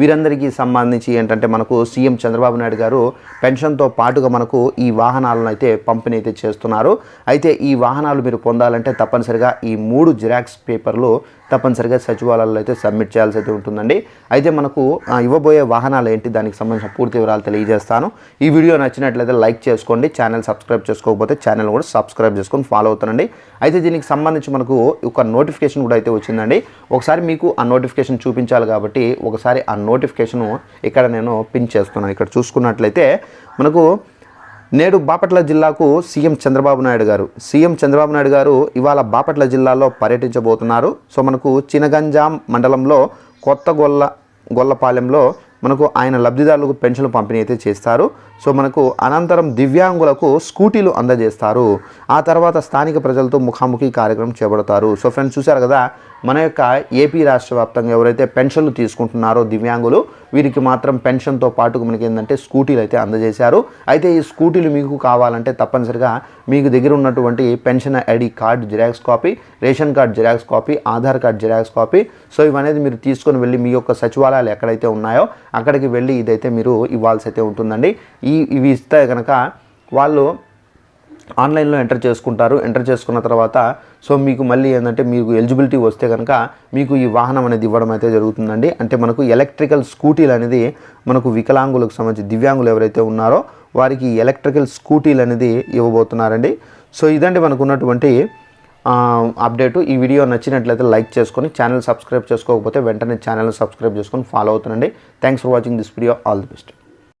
వీరందరికీ సంబంధించి ఏంటంటే మనకు సీఎం చంద్రబాబు నాయుడు గారు పెన్షన్తో పాటుగా మనకు ఈ వాహనాలను అయితే పంపిణీ అయితే చేస్తున్నారు. అయితే ఈ వాహనాలు మీరు పొందాలంటే తప్పనిసరిగా ఈ మూడు జిరాక్స్ పేపర్లు తప్పనిసరిగా సచివాలయాల్లో అయితే సబ్మిట్ చేయాల్సి అయితే ఉంటుందండి. అయితే మనకు ఇవ్వబోయే వాహనాలు ఏంటి? దానికి సంబంధించిన పూర్తి వివరాలు తెలియజేస్తాను. ఈ వీడియో నచ్చినట్లయితే లైక్ చేసుకోండి ఛానల్ సబ్స్క్రైబ్ చేసుకోకపోతే ఛానల్ కూడా సబ్స్క్రైబ్ చేసుకొని ఫాలో అవుతానండి. అయితే దీనికి సంబంధించి మనకు ఒక నోటిఫికేషన్ కూడా అయితే వచ్చిందండి. ఒకసారి మీకు ఆ నోటిఫికేషన్ చూపించాలి కాబట్టి ఒకసారి ఆ నోటిఫికేషన్ ఇక్కడ నేను పిన్ చేస్తున్నాను. ఇక్కడ చూసుకున్నట్లయితే మనకు నేడు బాపట్ల జిల్లాకు సీఎం చంద్రబాబు నాయుడు గారు. సీఎం చంద్రబాబు నాయుడు గారు ఇవాళ బాపట్ల జిల్లాలో పర్యటించబోతున్నారు. సో మనకు చినగంజాం మండలంలో కొత్త గొల్ల గొల్లపాలెంలో మనకు ఆయన లబ్ధిదారులకు పెన్షన్లు పంపిణీ అయితే చేస్తారు. సో మనకు అనంతరం దివ్యాంగులకు స్కూటీలు అందజేస్తారు. ఆ తర్వాత స్థానిక ప్రజలతో ముఖాముఖి కార్యక్రమం చేపడతారు. సో ఫ్రెండ్స్ చూశారు కదా మన యొక్క ఏపీ రాష్ట్ర వ్యాప్తంగా ఎవరైతే పెన్షన్లు తీసుకుంటున్నారో దివ్యాంగులు వీరికి మాత్రం పెన్షన్తో పాటు మనకి ఏంటంటే స్కూటీలు అయితే అందజేశారు. అయితే ఈ స్కూటీలు మీకు కావాలంటే తప్పనిసరిగా మీకు దగ్గర ఉన్నటువంటి pension ID card xerox copy ration card xerox copy Aadhaar card xerox copy. So ఇవనేది మీరు తీసుకొని వెళ్ళి మీ యొక్క సచివాలయాలు ఎక్కడైతే ఉన్నాయో అక్కడికి వెళ్ళి ఇదైతే మీరు ఇవ్వాల్సి అయితే ఉంటుందండి. ఈ ఇవి ఇస్తే కనుక వాళ్ళు ఆన్లైన్లో ఎంటర్ చేసుకుంటారు. ఎంటర్ చేసుకున్న తర్వాత సో మీకు మళ్ళీ ఏంటంటే మీకు ఎలిజిబిలిటీ వస్తే కనుక మీకు ఈ వాహనం అనేది ఇవ్వడం అయితే జరుగుతుందండి. అంటే మనకు ఎలక్ట్రికల్ స్కూటీలు అనేది మనకు వికలాంగులకు సంబంధించి దివ్యాంగులు ఎవరైతే ఉన్నారో వారికి ఎలక్ట్రికల్ స్కూటీలు అనేది ఇవ్వబోతున్నారండి. సో ఇదండి మనకు ఉన్నటువంటి అప్డేటు. ఈ వీడియో నచ్చినట్లయితే లైక్ చేసుకొని ఛానల్ సబ్స్క్రైబ్ చేసుకోకపోతే వెంటనే ఛానల్ సబ్స్క్రైబ్ చేసుకొని follow అవుతుండండి. Thanks for watching this video. All the best.